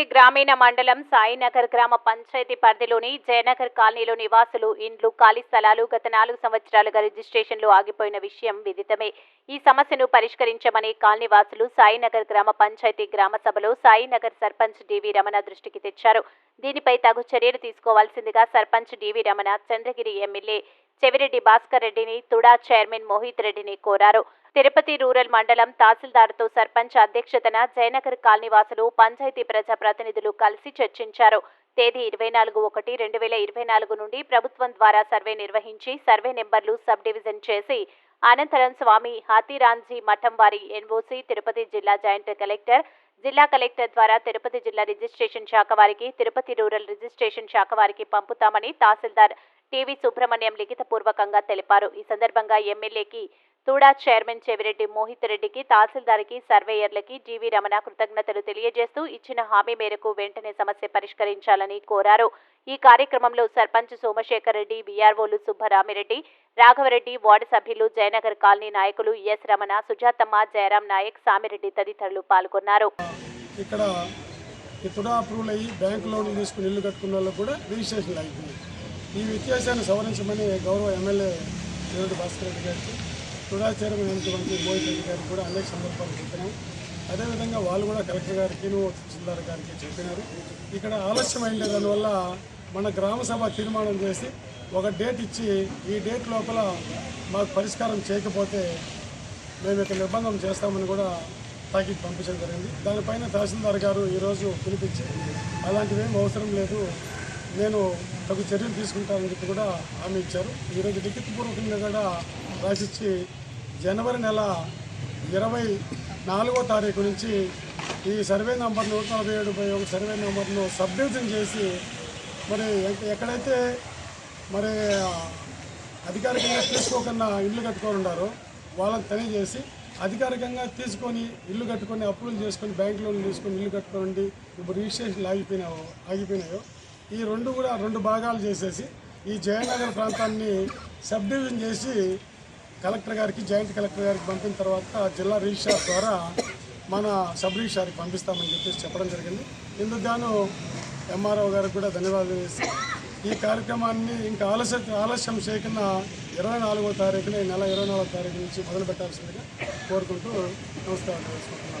తిరుపతి గ్రామీణ మండలం సాయినగర్ గ్రామ పంచాయతీ పరిధిలోని జయనగర్ కాలనీలో నివాసులు ఇండ్లు ఖాళీ స్థలాలు గత నాలుగు సంవత్సరాలుగా రిజిస్ట్రేషన్లు ఆగిపోయిన విషయం విదితమే. ఈ సమస్యను పరిష్కరించమని కాలనీవాసులు సాయినగర్ గ్రామ పంచాయతీ గ్రామ సభలో సాయినగర్ సర్పంచ్ డివి రమణ దృష్టికి తెచ్చారు. దీనిపై తగు చర్యలు తీసుకోవాల్సిందిగా సర్పంచ్ డివి రమణ చంద్రగిరి ఎమ్మెల్యే చెవిరెడ్డి భాస్కర్ రెడ్డిని తుడా చైర్మన్ మోహిత్ రెడ్డిని కోరారు. తిరుపతి రూరల్ మండలం తహసీల్దార్తో సర్పంచ్ అధ్యక్షతన జయనగర్ కాలనీవాసులు పంచాయతీ ప్రజా ప్రతినిధులు కలిసి చర్చించారు. తేదీ ఇరవై నాలుగు ఒకటి రెండు వేల ఇరవై నాలుగు నుండి ప్రభుత్వం ద్వారా సర్వే నిర్వహించి సర్వే నెంబర్లు సబ్ డివిజన్ చేసి అనంతరం స్వామి హాతీరాంజీ మఠం వారి ఎన్ఓసి తిరుపతి జిల్లా జాయింట్ కలెక్టర్ జిల్లా కలెక్టర్ ద్వారా తిరుపతి జిల్లా రిజిస్ట్రేషన్ శాఖ వారికి తిరుపతి రూరల్ రిజిస్ట్రేషన్ శాఖ వారికి పంపుతామని తహసీల్దార్ టీవీ సుబ్రహ్మణ్యం లిఖితపూర్వకంగా తెలిపారు. ఈ సందర్భంగా ఎమ్మెల్యేకి తూడా చైర్మన్ చెవిరెడ్డి మోహిత్ రెడ్డికి తహసీల్దార్కి సర్వేయర్లకి జీవి రమణ కృతజ్ఞతలు తెలియజేస్తూ ఇచ్చిన హామీ మేరకు వెంటనే సమస్య పరిష్కరించాలని కోరారు. ఈ కార్యక్రమంలో సర్పంచ్ సోమశేఖర్ రెడ్డి బీఆర్ఓలు సుబ్బరామిరెడ్డి రాఘవరెడ్డి వార్డు సభ్యులు జయనగర్ కాలనీ నాయకులు ఎస్ రమణ సుజాతమ్మ జయరాం నాయక్ సామిరెడ్డి తదితరులు పాల్గొన్నారు. ఇక్కడ అప్రూవల్ అయ్యి బ్యాంక్ లోన్ తీసుకుని ఇల్లు కట్టుకున్న కూడా రిజిస్ట్రేషన్ అయిపోయింది. ఈ వ్యత్యాసాన్ని సవరించమని గౌరవ ఎమ్మెల్యే దేవుడి భాస్కర్ రెడ్డి గారికి తుడా చైర్మన్ అయినటువంటి మోహిత్ రెడ్డి గారికి కూడా అనేక సందర్భాలు చెప్పినాం. అదేవిధంగా వాళ్ళు కూడా కలెక్టర్ గారికి తహసీల్దార్ గారికి చెప్పినారు. ఇక్కడ ఆలస్యం అయింది దానివల్ల మన గ్రామ సభ తీర్మానం చేసి ఒక డేట్ ఇచ్చి ఈ డేట్ లోపల మాకు పరిష్కారం చేయకపోతే మేము ఇక్కడ నిర్బంధం చేస్తామని కూడా తాకీదు పంపించడం జరిగింది. దానిపైన తహసీల్దార్ గారు ఈరోజు పిలిపించి అలాంటివేం అవసరం లేదు నేను తగు చర్యలు తీసుకుంటానని చెప్పి కూడా హామీ ఇచ్చారు. ఈరోజు లిఖితపూర్వకంగా కూడా రాసిచ్చి జనవరి నెల ఇరవై నాలుగో తారీఖు నుంచి ఈ సర్వే నంబర్ నూట నలభై ఏడు బై ఒక సర్వే నెంబర్ను సబ్ చేసి మరి ఎక్కడైతే మరి అధికారికంగా తీసుకోకుండా ఇల్లు కట్టుకొని ఉన్నారో వాళ్ళని తెలియజేసి అధికారికంగా తీసుకొని ఇల్లు కట్టుకొని అప్పులు చేసుకొని బ్యాంక్ లోన్లు తీసుకొని ఇల్లు కట్టుకోండి ఇప్పుడు రిజిస్ట్రేషన్లు ఆగిపోయినాయో ఆగిపోయినాయో ఈ రెండు కూడా రెండు భాగాలు చేసేసి ఈ జయనగర్ ప్రాంతాన్ని సబ్ డివిజన్ చేసి కలెక్టర్ గారికి జాయింట్ కలెక్టర్ గారికి పంపిన తర్వాత జిల్లా రిజిస్ట్రార్ ద్వారా మన సబ్ రిజిస్ట్రార్కి పంపిస్తామని చెప్పేసి చెప్పడం జరిగింది. ఇందుకు ఎంఆర్ఓ గారికి కూడా ధన్యవాదాలు వేసి ఈ కార్యక్రమాన్ని ఇంకా ఆలస్యం ఆలస్యం చేయకుండా ఇరవై నాలుగో తారీఖున ఈ నెల ఇరవై నాలుగో తారీఖు నుంచి మొదలు పెట్టాల్సిందిగా కోరుకుంటూ నమస్కారం చేసుకుంటున్నాను.